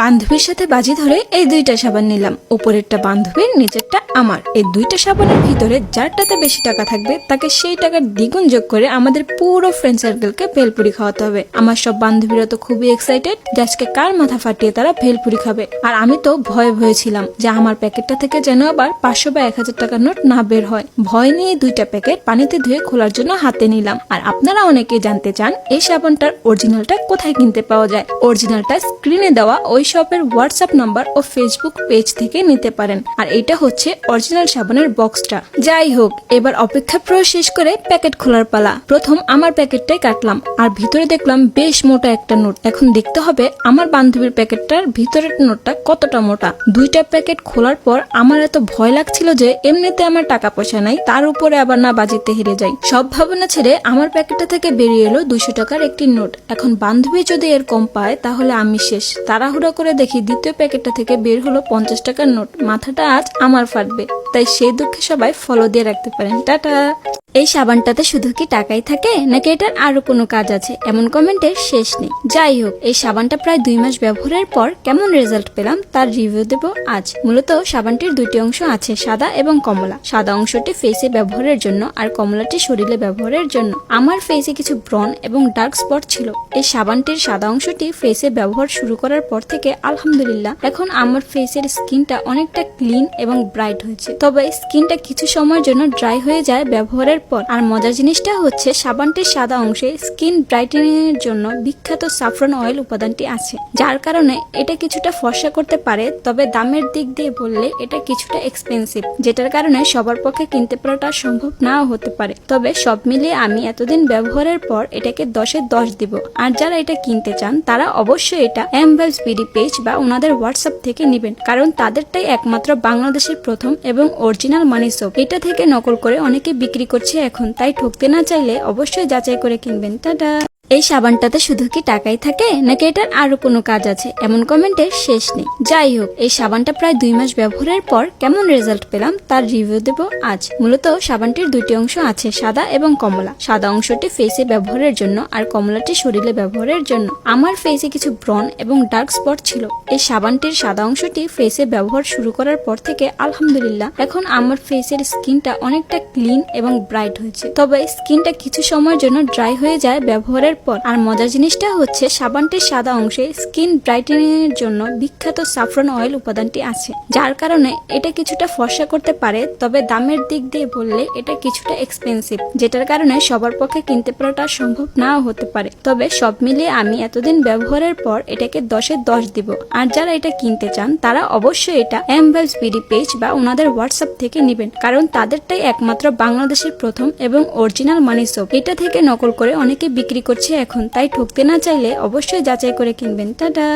বান্ধবীর সাথে বাজি ধরে এই দুইটা সাবান নিলাম। উপরেরটা বান্ধবীর, নিচেরটা আমার। এই দুইটা সাবানের ভিতরে যারটাতে বেশি টাকা থাকবে, তাকে সেই টাকার দ্বিগুণ যোগ করে আমাদের পুরো ফ্রেন্ড সার্কেলকে ভেলপুরি খাওয়াতে হবে। আমার সব বান্ধবীরা তো খুবই এক্সাইটেড যে আজকে কার মাথা ফাটিয়ে তারা ভেলপুরি খাবে। আর আমি তো ভয়ে ভয়ে ছিলাম যে আমার প্যাকেটটা থেকে যেন আবার পাঁচশো বা এক হাজার টাকার নোট না বের হয়। ভয় নিয়ে দুইটা প্যাকেট পানিতে ধুয়ে খোলার জন্য হাতে নিলাম। আর আপনারা অনেকে জানতে চান, এই সাবানটার অরিজিনালটা কোথায় কিনতে পাওয়া যায়? অরিজিনালটা স্ক্রিনে দেওয়া ওই শপের হোয়াটসঅ্যাপ নাম্বার ও ফেসবুক পেজ থেকে নিতে পারেন। আর এটা হচ্ছে অরিজিনাল সাবানের বক্সটা যাই হোক, এবার অপেক্ষা প্রয়োগ শেষ করে প্যাকেট খোলার পালা। প্রথম আমার প্যাকেটটাই কাটলাম। আর ভিতরে দেখলাম বেশ মোটা একটা নোট। এখন দেখতে হবে আমার বান্ধবীর প্যাকেটটার ভিতরের নোটটা কতটা মোটা। দুইটা প্যাকেট খোলার পর আমার এত ভয় লাগছিল যে এমনিতে আমার টাকা পয়সা নাই, তার উপরে আবার না বাজিতে হেরে যাই। সব ভাবনা ছেড়ে আমার প্যাকেটটা থেকে বেরিয়ে এলো দুইশো টাকার একটি নোট। এখন বান্ধবী যদি এর কম পায়, তাহলে আমি শেষ। তাড়াহুড়া করে দেখি দ্বিতীয় প্যাকেটটা থেকে বের হলো পঞ্চাশ টাকার নোট। মাথাটা আজ আমার ফাটবে, তাই সেই দুঃখে সবাই ফলো দিয়ে রাখতে পারেন। টাটা! এই সাবানটাতে শুধু কি টাকাই থাকে, নাকি এটার আরও কোনো কাজ আছে? এমন কমেন্টের শেষ নেই। যাই হোক, এই সাবানটা প্রায় দুই মাস ব্যবহারের পর কেমন রেজাল্ট পেলাম তার রিভিউ দেব আজ। মূলত সাবানটির দুইটি অংশ আছে, সাদা এবং কমলা। সাদা অংশটি ফেসে ব্যবহারের জন্য আর কমলাটি শরীরে ব্যবহারের জন্য। আমার ফেসে কিছু ব্রন এবং ডার্ক স্পট ছিল। এই সাবানটির সাদা অংশটি ফেসে ব্যবহার শুরু করার পর থেকে আলহামদুলিল্লাহ, এখন আমার ফেসের স্কিনটা অনেকটা ক্লিন এবং ব্রাইট হয়েছে। তবে স্কিনটা কিছু সময়ের জন্য ড্রাই হয়ে যায়, ব্যবহারের পর আর মজার জিনিসটা হচ্ছে, সাবানটির সাদা অংশে স্কিন ব্রাইটেনিং এর জন্য বিখ্যাত সাফরন অয়েল উপাদানটি আছে, যার কারণে এটা কিছুটা ফর্সা করতে পারে, তবে দামের দিক দিয়ে বললে এটা কিছুটা এক্সপেন্সিভ যেটার কারণে সবার পক্ষে কিনতে পারাটা সম্ভব নাও হতে পারে। তবে সব মিলিয়ে আমি এতদিন ব্যবহারের পর এটাকে দশে দশ দিব, আর যারা এটা কিনতে চান, তারা অবশ্যই এটা এমভেলস বিডি পেজ বা ওনাদের হোয়াটসঅ্যাপ থেকে নেবেন, কারণ তাদেরটাই একমাত্র বাংলাদেশের প্রথম এবং অরিজিনাল মানি সোপ এটা থেকে নকল করে অনেকে বিক্রি করছে এখন তাই ঠকতে না চাইলে অবশ্যই যাচাই করে কিনবেন। টাটা! এই সাবানটাতে শুধু কি টাকাই থাকে, নাকি এটার আরও কোনো কাজ আছে? এমন কমেন্টের শেষ নেই। যাই হোক, এই সাবানটা প্রায় দুই মাস ব্যবহারের পর কেমন রেজাল্ট পেলাম তার রিভিউ দেব আজ। মূলত সাবানটির দুইটি অংশ আছে, সাদা এবং কমলা। সাদা অংশটি ফেসে ব্যবহারের জন্য আর কমলাটি শরীরে ব্যবহারের জন্য। আমার ফেসে কিছু ব্রন এবং ডার্ক স্পট ছিল। এই সাবানটির সাদা অংশটি ফেসে ব্যবহার শুরু করার পর থেকে আলহামদুলিল্লাহ, এখন আমার ফেসের স্কিনটা অনেকটা ক্লিন এবং ব্রাইট হয়েছে। তবে স্কিনটা কিছু সময়ের জন্য ড্রাই হয়ে যায়, ব্যবহারের পর। আর মজার জিনিসটা হচ্ছে সাবানটির সাদা অংশে স্কিন ব্রাইটেনিং এর জন্য বিখ্যাত সাফরন অয়েল উপাদানটি আছে। যার কারণে এটা কিছুটা ফর্সা করতে পারে, তবে দামের দিক দিয়ে বললে এটা কিছুটা এক্সপেন্সিভ যেটার কারণে সবার পক্ষে কিনতে পারাটা সম্ভব নাও হতে পারে। তবে সব মিলিয়ে আমি এতদিন ব্যবহারের পর এটাকে দশে দশ দিব। আর যারা এটা কিনতে চান, তারা অবশ্যই এটা এমভেলস বিডি পেজ বা ওনাদের হোয়াটসঅ্যাপ থেকে নেবেন, কারণ তাদেরটাই একমাত্র বাংলাদেশের প্রথম এবং অরিজিনাল মানি সোপ। এটা থেকে নকল করে অনেকে বিক্রি করছে এখন তাই ঠকতে না চাইলে অবশ্যই যাচাই করে কিনবেন। টাটা!